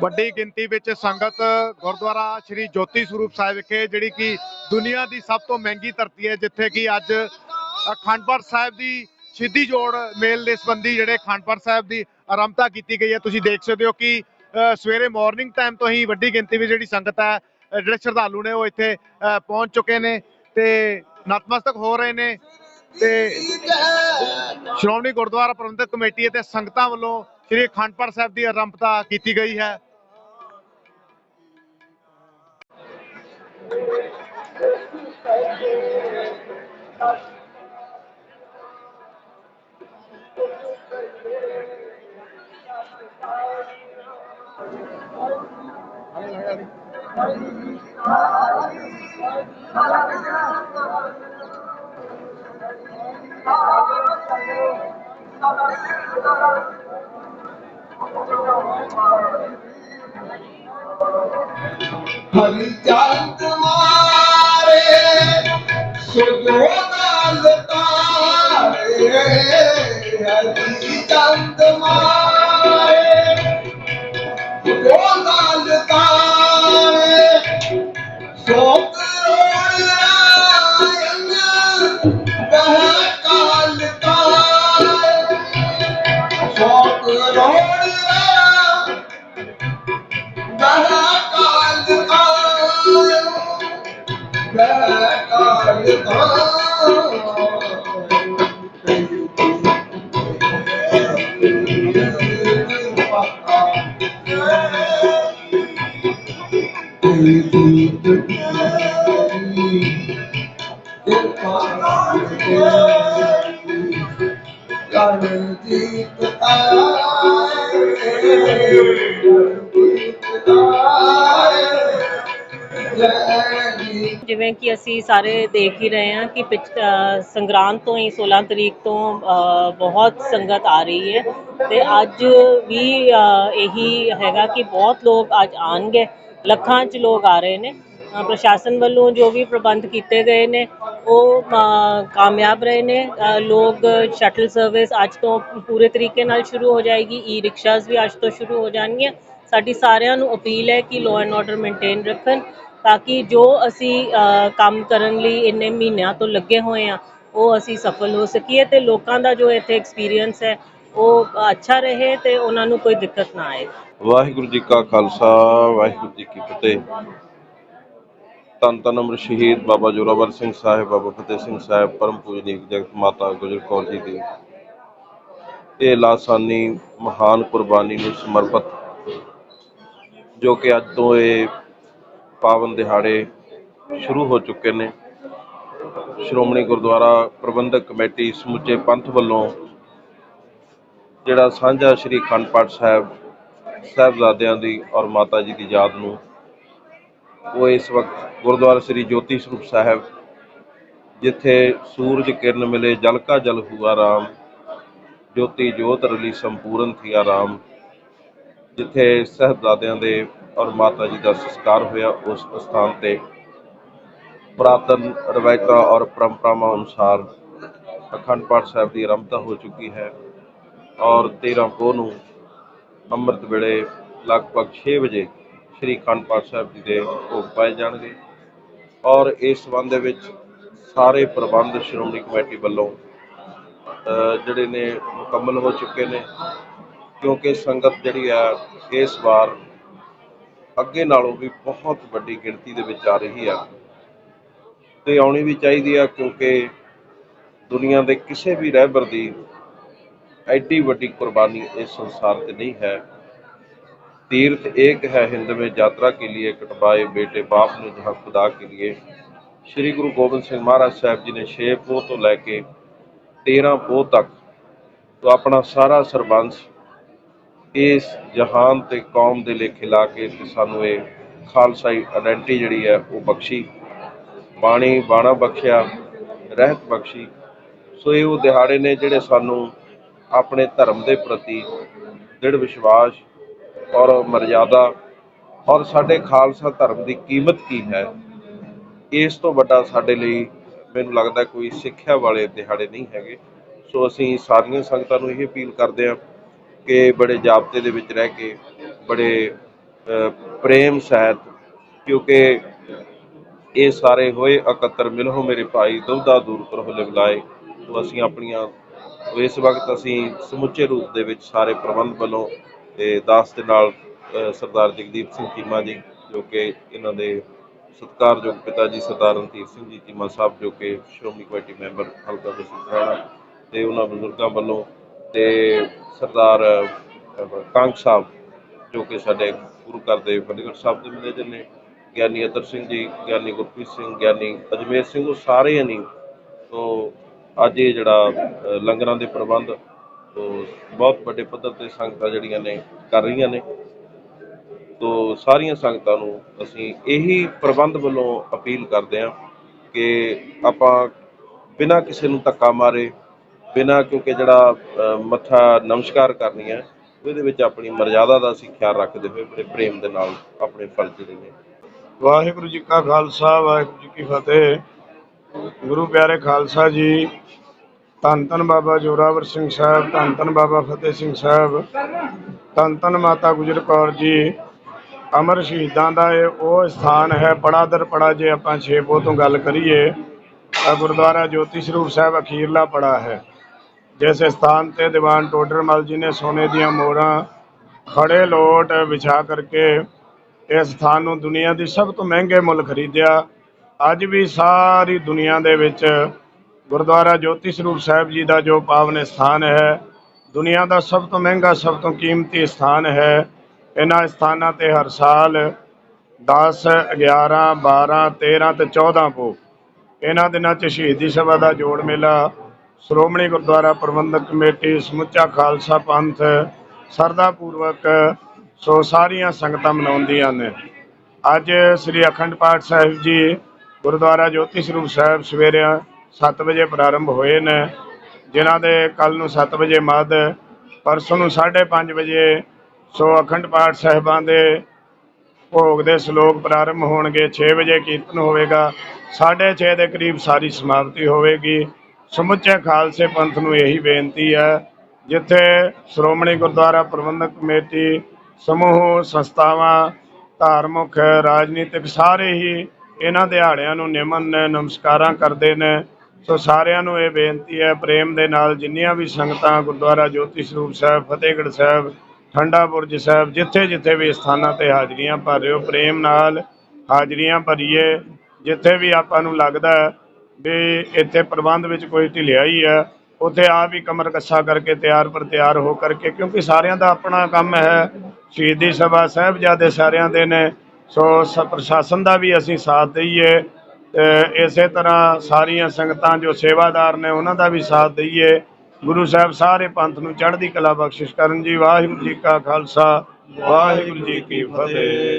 ਵੱਡੀ ਗਿਣਤੀ ਵਿੱਚ ਸੰਗਤ ਗੁਰਦੁਆਰਾ ਸ੍ਰੀ ਜੋਤੀ ਸਰੂਪ ਸਾਹਿਬ ਵਿਖੇ ਜਿਹੜੀ ਕਿ ਦੁਨੀਆ ਦੀ ਸਭ ਤੋਂ ਮਹਿੰਗੀ ਧਰਤੀ ਹੈ ਜਿੱਥੇ ਕਿ ਅੱਜ ਅਖੰਡਪੁਰ ਸਾਹਿਬ ਦੀ ਸਿੱਧੀ ਜੋੜ ਮੇਲ ਦੇ ਸੰਬੰਧੀ ਜਿਹੜੇ ਅਖੰਡਪੁਰ ਸਾਹਿਬ ਦੀ ਆਰੰਭਤਾ ਕੀਤੀ ਗਈ ਹੈ। ਤੁਸੀਂ ਦੇਖ ਸਕਦੇ ਹੋ ਕਿ ਅ, ਸਵੇਰੇ ਮਾਰਨਿੰਗ ਟਾਈਮ ਤੋਂ ਹੀ ਵੱਡੀ ਗਿਣਤੀ ਵਿੱਚ ਜਿਹੜੀ ਸੰਗਤ ਹੈ ਜਿਹੜੇ ਸ਼ਰਧਾਲੂ ਨੇ ਉਹ ਇੱਥੇ ਪਹੁੰਚ ਚੁੱਕੇ ਨੇ ਤੇ ਨਤਮਸਤਕ ਹੋ ਰਹੇ ਨੇ ਤੇ ਸ਼੍ਰੋਮਣੀ ਗੁਰਦੁਆਰਾ ਪ੍ਰਬੰਧਕ ਕਮੇਟੀ ਅਤੇ ਸੰਗਤਾਂ ਵੱਲੋਂ ਸ੍ਰੀ ਅਖੰਡ ਪਾਠ ਸਾਹਿਬ ਦੀ ਆਰੰਭਤਾ ਕੀਤੀ ਗਈ ਹੈ। ਹਰੀ ਚੰਦ ਮਾਰੇ ਸੁਜੋ ਨਾਲ ਹਰੀ ਚੰਦ ਮਾਰੇ। ਰਣਜੀਤ ਜਿਵੇਂ ਕਿ ਅਸੀਂ ਸਾਰੇ ਦੇਖ ਹੀ ਰਹੇ ਹਾਂ ਕਿ ਪਿਛ- ਸੰਗਰਾਂਦ ਤੋਂ ਹੀ 16 ਤਰੀਕ ਤੋਂ ਬਹੁਤ ਸੰਗਤ ਆ ਰਹੀ ਹੈ ਤੇ ਅੱਜ ਵੀ ਇਹੀ ਹੈਗਾ ਕਿ ਬਹੁਤ ਲੋਕ ਅੱਜ ਆਣਗੇ ਲੱਖਾਂ 'ਚ ਲੋਕ ਆ ਰਹੇ ਨੇ। ਪ੍ਰਸ਼ਾਸਨ ਵੱਲੋਂ ਜੋ ਵੀ ਪ੍ਰਬੰਧ ਕੀਤੇ ਗਏ ਨੇ, ਉਹ ਕਾਮਯਾਬ ਰਹੇ ਨੇ। ਲੋਕ ਸ਼ਟਲ ਸਰਵਿਸ ਅੱਜ ਤੋਂ ਪੂਰੇ ਤਰੀਕੇ ਨਾਲ ਸ਼ੁਰੂ ਹੋ ਜਾਏਗੀ ਈ ਰਿਕਸ਼ਾਸ ਵੀ ਅੱਜ ਤੋਂ ਸ਼ੁਰੂ ਹੋ ਜਾਣਗੀਆਂ। ਸਾਡੀ ਸਾਰਿਆਂ ਨੂੰ ਅਪੀਲ ਹੈ ਕਿ ਲਾਅ ਐਂਡ ਆਰਡਰ ਮੇਨਟੇਨ ਰੱਖਣ, ਤਾਂ ਕਿ ਜੋ ਅਸੀਂ ਕੰਮ ਕਰਨ ਲਈ ਇੰਨੇ ਮਹੀਨਿਆਂ ਤੋਂ ਲੱਗੇ ਹੋਏ ਆ ਉਹ ਅਸੀਂ ਸਫਲ ਹੋ ਸਕੀਏ ਤੇ ਲੋਕਾਂ ਦਾ ਜੋ ਇੱਥੇ ਐਕਸਪੀਰੀਅੰਸ ਹੈ, ਉਹ ਅੱਛਾ ਰਹੇ ਤੇ ਉਹਨਾਂ ਨੂੰ ਕੋਈ ਦਿੱਕਤ ਨਾ ਆਏ। ਵਾਹਿਗੁਰੂ ਜੀ ਕਾ ਖਾਲਸਾ, ਵਾਹਿਗੁਰੂ ਜੀ ਕੀ ਫਤਿਹ। ਧੰਨ ਧੰਨ ਅਮਰ ਸ਼ਹੀਦ ਬਾਬਾ ਜੋਰਾਵਰ ਸਿੰਘ ਸਾਹਿਬ, ਬਾਬਾ ਫਤਿਹ ਸਿੰਘ ਸਾਹਿਬ, ਪਰਮ ਪੂਜਨੀਕ ਜਗਤ ਮਾਤਾ ਗੁਜਰ ਕੌਰ ਜੀ ਦੀ। ਇਹ ਲਾਸਾਨੀ ਮਹਾਨ ਕੁਰਬਾਨੀ ਨੂੰ ਸਮਰਪਿਤ, ਜੋ ਕਿ ਅੱਜ ਤੋਂ ਇਹ ਪਾਵਨ ਦਿਹਾੜੇ ਸ਼ੁਰੂ ਹੋ ਚੁੱਕੇ ਨੇ। ਸ਼੍ਰੋਮਣੀ ਗੁਰਦੁਆਰਾ ਪ੍ਰਬੰਧਕ ਕਮੇਟੀ ਸਮੁੱਚੇ ਪੰਥ ਵੱਲੋਂ ਜਿਹੜਾ ਸਾਂਝਾ ਸ੍ਰੀ ਅਖੰਡ ਪਾਠ ਸਾਹਿਬ ਸਾਹਿਬਜ਼ਾਦਿਆਂ ਦੀ ਔਰ ਮਾਤਾ ਜੀ ਦੀ ਯਾਦ ਨੂੰ ਉਹ ਇਸ ਵਕਤ ਗੁਰਦੁਆਰਾ ਸ੍ਰੀ ਜੋਤੀ ਸਰੂਪ ਸਾਹਿਬ, ਜਿੱਥੇ ਸੂਰਜ ਕਿਰਨ ਮਿਲੇ, ਜਲ ਕਾ ਜਲ ਹੁਆ ਰਾਮ, ਜੋਤੀ ਜੋਤ ਰਲੀ ਸੰਪੂਰਨ ਥੀਆ ਰਾਮ, ਜਿੱਥੇ ਸਾਹਿਬਜ਼ਾਦਿਆਂ ਦੇ ਔਰ ਮਾਤਾ ਜੀ ਦਾ ਸੰਸਕਾਰ ਹੋਇਆ, ਉਸ ਸਥਾਨ ਤੇ ਪੁਰਾਤਨ ਰਵਾਇਤਾਂ ਔਰ ਪਰੰਪਰਾਵਾਂ ਅਨੁਸਾਰ ਅਖੰਡ ਪਾਠ ਸਾਹਿਬ ਦੀ ਆਰੰਭਤਾ ਹੋ ਚੁੱਕੀ ਹੈ ਔਰ 13 ਪੋਹ ਨੂੰ ਅੰਮ੍ਰਿਤ ਵੇਲੇ ਲਗਭਗ 6 ਵਜੇ ਸ੍ਰੀ ਅਖੰਡ ਪਾਠ ਸਾਹਿਬ ਜੀ ਦੇ ਭੋਗ ਪਾਏ ਜਾਣਗੇ ਔਰ ਇਸ ਸੰਬੰਧ ਦੇ ਵਿੱਚ ਸਾਰੇ ਪ੍ਰਬੰਧ ਸ਼੍ਰੋਮਣੀ ਕਮੇਟੀ ਵੱਲੋਂ ਜਿਹੜੇ ਨੇ ਮੁਕੰਮਲ ਹੋ ਚੁੱਕੇ ਨੇ, ਕਿਉਂਕਿ ਸੰਗਤ ਜਿਹੜੀ ਆ, ਇਸ ਵਾਰ ਅੱਗੇ ਨਾਲੋਂ ਵੀ ਬਹੁਤ ਵੱਡੀ ਗਿਣਤੀ ਦੇ ਵਿੱਚ ਆ ਰਹੀ ਆ। ਤੇ ਆਉਣੀ ਵੀ ਚਾਹੀਦੀ ਆ, ਕਿਉਂਕਿ ਦੁਨੀਆ ਦੇ ਕਿਸੇ ਵੀ ਰਹਿਬਰ ਦੀ ਐਡੀ ਵੱਡੀ ਕੁਰਬਾਨੀ ਇਸ ਸੰਸਾਰ ਤੇ ਨਹੀਂ ਹੈ। तीर्थ एक है हिंद में यात्रा के लिए कटवाए बेटे बाप ने जहाँ खुदा के लिए श्री गुरु गोबिंद सिंह महाराज साहब जी ने छे पोह ਤੋਂ ਲੈ ਕੇ 13 ਪੋਹ ਤੱਕ ਤੋਂ ਆਪਣਾ ਸਾਰਾ ਸਰਬੰਸ ਇਸ ਜਹਾਨ ਤੇ ਕੌਮ ਦੇ ਲੇਖੇ ਲਾ ਕੇ ਤੇ ਸਾਨੂੰ ਇਹ ਖਾਲਸਾਈ ਆਇਡੈਂਟੀ ਜਿਹੜੀ ਹੈ ਉਹ ਬਖਸ਼ੀ ਬਾਣੀ ਬਾਣਾ ਬਖਸ਼ਿਆ ਰਹਿਤ ਬਖਸ਼ੀ ਸੋ ਇਹ ਉਹ ਦਿਹਾੜੇ ਨੇ ਜਿਹੜੇ ਸਾਨੂੰ ਆਪਣੇ ਧਰਮ ਦੇ ਪ੍ਰਤੀ ਦ੍ਰਿੜ ਵਿਸ਼ਵਾਸ ਔਰ ਮਰਜ਼ਾਦਾ ਔਰ ਸਾਡੇ ਖਾਲਸਾ ਧਰਮ ਦੀ ਕੀਮਤ ਕੀ ਹੈ? ਇਸ ਤੋਂ ਵੱਡਾ ਸਾਡੇ ਲਈ ਮੈਨੂੰ ਲੱਗਦਾ ਕੋਈ ਸਿੱਖਿਆ ਵਾਲੇ ਦਿਹਾੜੇ ਨਹੀਂ ਹੈਗੇ। ਸੋ ਅਸੀਂ ਸਾਰੀਆਂ ਸੰਗਤਾਂ ਨੂੰ ਇਹ ਅਪੀਲ ਕਰਦੇ ਹਾਂ ਕਿ ਬੜੇ ਜਾਬਤੇ ਦੇ ਵਿੱਚ ਰਹਿ ਕੇ, ਬੜੇ ਪ੍ਰੇਮ ਸਹਿਤ, ਕਿਉਂਕਿ ਇਹ ਸਾਰੇ ਹੋਏ ਇਕੱਤਰ ਮਿਲੋ ਮੇਰੇ ਭਾਈ ਦੁਬਦਾ ਦੂਰ ਕਰੋ ਲਿਵਲਾਏ ਤੋਂ ਅਸੀਂ ਆਪਣੀਆਂ, ਇਸ ਵਕਤ ਅਸੀਂ ਸਮੁੱਚੇ ਰੂਪ ਦੇ ਵਿੱਚ ਸਾਰੇ ਪ੍ਰਬੰਧ ਵੱਲੋਂ ਤੇ ਦਾਸ ਦੇ ਨਾਲ ਸਰਦਾਰ ਜਗਦੀਪ ਸਿੰਘ ਚੀਮਾ ਜੀ ਜੋ ਕਿ ਇਹਨਾਂ ਦੇ ਸਤਿਕਾਰਯੋਗ ਪਿਤਾ ਜੀ ਸਰਦਾਰ ਰਣਧੀਰ ਸਿੰਘ ਜੀ ਚੀਮਾ ਸਾਹਿਬ ਜੋ ਕਿ ਸ਼੍ਰੋਮਣੀ ਕਮੇਟੀ ਮੈਂਬਰ ਹਲਕਾ ਬਸੀ ਤੇ ਉਹਨਾਂ ਬਜ਼ੁਰਗਾਂ ਵੱਲੋਂ ਤੇ ਸਰਦਾਰ ਅ, ਕਾਂਗ ਸਾਹਿਬ ਜੋ ਕਿ ਸਾਡੇ ਗੁਰੂ ਘਰ ਦੇ ਫਤਿਹਗੜ੍ਹ ਸਾਹਿਬ ਦੇ ਮੈਨੇਜਰ ਨੇ ਗਿਆਨੀ ਅਤਰ ਸਿੰਘ ਜੀ ਗਿਆਨੀ ਗੁਰਪ੍ਰੀਤ ਸਿੰਘ ਗਿਆਨੀ ਅਜਮੇਰ ਸਿੰਘ ਉਹ ਸਾਰੇ ਨਹੀਂ ਤੋਂ ਅੱਜ ਇਹ ਜਿਹੜਾ ਲੰਗਰਾਂ ਦੇ ਪ੍ਰਬੰਧ ਤੋਂ ਬਹੁਤ ਵੱਡੇ ਪੱਧਰ ਤੇ ਸੰਗਤਾਂ ਜਿਹੜੀਆਂ ਨੇ ਕਰ ਰਹੀਆਂ ਨੇ। ਤੋਂ ਸਾਰੀਆਂ ਸੰਗਤਾਂ ਨੂੰ ਅਸੀਂ ਇਹੀ ਪ੍ਰਬੰਧ ਵੱਲੋਂ ਅਪੀਲ ਕਰਦੇ ਹਾਂ ਕਿ ਆਪਾਂ ਬਿਨਾਂ ਕਿਸੇ ਨੂੰ ਧੱਕਾ ਮਾਰੇ ਬਿਨਾਂ ਕਿਉਂਕਿ ਜਿਹੜਾ ਅ, ਮੱਥਾ ਨਮਸਕਾਰ ਕਰਨੀ ਹੈ ਉਹਦੇ ਵਿੱਚ ਆਪਣੀ ਮਰਜ਼ਾਦਾ ਦਾ ਅਸੀਂ ਖਿਆਲ ਰੱਖਦੇ ਹੋਏ ਬੜੇ ਪ੍ਰੇਮ ਦੇ ਨਾਲ ਆਪਣੇ ਫਰਜ਼ ਜਿਹੜੇ ਨੇ। ਵਾਹਿਗੁਰੂ ਜੀ ਕਾ ਖਾਲਸਾ ਵਾਹਿਗੁਰੂ ਜੀ ਕੀ ਫਤਿਹ। ਗੁਰੂ ਪਿਆਰੇ ਖਾਲਸਾ ਜੀ ਧੰਨ ਧੰਨ ਬਾਬਾ ਜੋਰਾਵਰ ਸਿੰਘ ਸਾਹਿਬ, ਧੰਨ ਧੰਨ ਬਾਬਾ ਫਤਿਹ ਸਿੰਘ ਸਾਹਿਬ, ਧੰਨ ਧੰਨ ਮਾਤਾ ਗੁਜਰ ਕੌਰ ਜੀ। ਅਮਰ ਸ਼ਹੀਦਾਂ ਦਾ ਇਹ ਉਹ ਸਥਾਨ ਹੈ ਪੜਾਦਰ ਪੜਾ ਜੇ ਆਪਾਂ ਛੇਪੋ ਤੋਂ ਗੱਲ ਕਰੀਏ, ਤਾਂ ਗੁਰਦੁਆਰਾ ਜੋਤੀ ਸਰੂਪ ਸਾਹਿਬ ਅਖੀਰਲਾ ਪੜਾ ਹੈ। ਜਿਸ ਸਥਾਨ ਤੇ ਦੀਵਾਨ ਟੋਡਰਮਲ ਜੀ ਨੇ ਸੋਨੇ ਦੀਆਂ ਮੋਹਰਾਂ ਖੜੇ ਲੋਟ ਵਿਛਾ ਕਰਕੇ ਇਸ ਸਥਾਨ ਨੂੰ ਦੁਨੀਆ ਦੀ ਸਭ ਤੋਂ ਮਹਿੰਗੇ ਮੁੱਲ ਖਰੀਦਿਆ। ਅੱਜ ਵੀ ਸਾਰੀ ਦੁਨੀਆ ਦੇ ਵਿੱਚ ਗੁਰਦੁਆਰਾ ਜੋਤੀ ਸਰੂਪ ਸਾਹਿਬ ਜੀ ਦਾ ਜੋ ਪਾਵਨ ਸਥਾਨ ਹੈ, ਦੁਨੀਆ ਦਾ ਸਭ ਤੋਂ ਮਹਿੰਗਾ, ਸਭ ਤੋਂ ਕੀਮਤੀ ਸਥਾਨ ਹੈ। ਇਹਨਾਂ ਸਥਾਨਾਂ ਤੇ ਹਰ ਸਾਲ 10 11 12 13 ਤੇ 14 ਪੋ। ਇਹਨਾਂ ਦਿਨਾਂ 'ਚ ਸ਼ਹੀਦੀ ਸਭਾ ਦਾ ਜੋੜ ਮੇਲਾ, ਸ਼੍ਰੋਮਣੀ ਗੁਰਦੁਆਰਾ ਪ੍ਰਬੰਧਕ ਕਮੇਟੀ, ਸਮੁੱਚਾ ਖਾਲਸਾ ਪੰਥ, ਸਰਦਾ ਪੂਰਵਕ, ਸੋ ਸਾਰੀਆਂ ਸੰਗਤਾਂ ਮਨਾਉਂਦੀਆਂ ਨੇ। ਅੱਜ ਸ੍ਰੀ ਅਖੰਡ ਪਾਠ ਸਾਹਿਬ ਜੀ, ਗੁਰਦੁਆਰਾ ਜੋਤੀ ਸਰੂਪ ਸਾਹਿਬ ਸਵੇਰੇ 7 ਵਜੇ ਪ੍ਰਾਰੰਭ ਹੋਏ ਨੇ, ਜਿਨ੍ਹਾਂ ਦੇ ਕੱਲ ਨੂੰ 7 ਵਜੇ ਮੱਧ, ਪਰਸੋਂ ਨੂੰ 5:30 ਵਜੇ ਸੋ ਅਖੰਡ ਪਾਠ ਸਾਹਿਬਾਂ ਦੇ ਭੋਗ ਦੇ ਸ਼ਲੋਕ ਪ੍ਰਾਰੰਭ ਹੋਣਗੇ 6 ਵਜੇ ਕੀਰਤਨ ਹੋਵੇਗਾ 6:30 ਦੇ ਕਰੀਬ ਸਾਰੀ ਸਮਾਪਤੀ ਹੋਵੇਗੀ। ਸਮੁੱਚੇ ਖਾਲਸੇ ਪੰਥ ਨੂੰ ਇਹੀ ਬੇਨਤੀ ਹੈ, ਜਿੱਥੇ ਸ਼੍ਰੋਮਣੀ ਗੁਰਦੁਆਰਾ ਪ੍ਰਬੰਧਕ ਕਮੇਟੀ, ਸਮੂਹ, ਸੰਸਥਾਵਾਂ, ਧਾਰਮਿਕ, ਰਾਜਨੀਤਿਕ ਸਾਰੇ ਹੀ ਇਹਨਾਂ ਦਿਹਾੜਿਆਂ ਨੂੰ ਨਿਮਨ ਨੇ, ਨਮਸਕਾਰਾਂ ਕਰਦੇ ਨੇ ਸੋ ਸਾਰਿਆਂ ਨੂੰ ਇਹ ਬੇਨਤੀ ਹੈ, ਪ੍ਰੇਮ ਦੇ ਨਾਲ ਜਿੰਨੀਆਂ ਵੀ ਸੰਗਤਾਂ ਗੁਰਦੁਆਰਾ ਜੋਤੀ ਸਰੂਪ ਸਾਹਿਬ, ਫਤਿਹਗੜ੍ਹ ਸਾਹਿਬ ਠੰਡਾ ਬੁਰਜ ਸਾਹਿਬ ਜਿੱਥੇ ਜਿੱਥੇ ਵੀ ਸਥਾਨਾਂ ਤੇ ਹਾਜ਼ਰੀਆਂ ਭਰ ਰਹੇ ਹੋ, ਪ੍ਰੇਮ ਨਾਲ ਹਾਜ਼ਰੀਆਂ ਭਰੀਏ। ਜਿੱਥੇ ਵੀ ਆਪਾਂ ਨੂੰ ਲੱਗਦਾ ਵੀ ਇੱਥੇ ਪ੍ਰਬੰਧ ਵਿੱਚ ਕੋਈ ਢਿਲਿਆਈ ਹੈ ਉੱਥੇ ਆਪ ਹੀ ਕਮਰ ਕੱਸਾ ਕਰਕੇ ਤਿਆਰ ਪਰ ਤਿਆਰ ਹੋ ਕਰਕੇ, ਕਿਉਂਕਿ ਸਾਰਿਆਂ ਦਾ ਆਪਣਾ ਕੰਮ ਹੈ। ਸ਼ਹੀਦੀ ਸਭਾ ਸਾਹਿਬਜ਼ਾਦੇ ਸਾਰਿਆਂ ਦੇ ਨੇ, ਸੋ ਸ ਪ੍ਰਸ਼ਾਸਨ ਦਾ ਵੀ ਅਸੀਂ ਸਾਥ ਦਈਏ। ਤੇ ਇਸੇ ਤਰ੍ਹਾਂ ਸਾਰੀਆਂ ਸੰਗਤਾਂ ਜੋ ਸੇਵਾਦਾਰ ਨੇ, ਉਹਨਾਂ ਦਾ ਵੀ ਸਾਥ ਦਈਏ। ਗੁਰੂ ਸਾਹਿਬ ਸਾਰੇ ਪੰਥ ਨੂੰ ਚੜ੍ਹਦੀ ਕਲਾ ਬਖਸ਼ਿਸ਼ ਕਰਨ ਜੀ। ਵਾਹਿਗੁਰੂ ਜੀ ਕਾ ਖਾਲਸਾ, ਵਾਹਿਗੁਰੂ ਜੀ ਕੀ ਫਤਿਹ।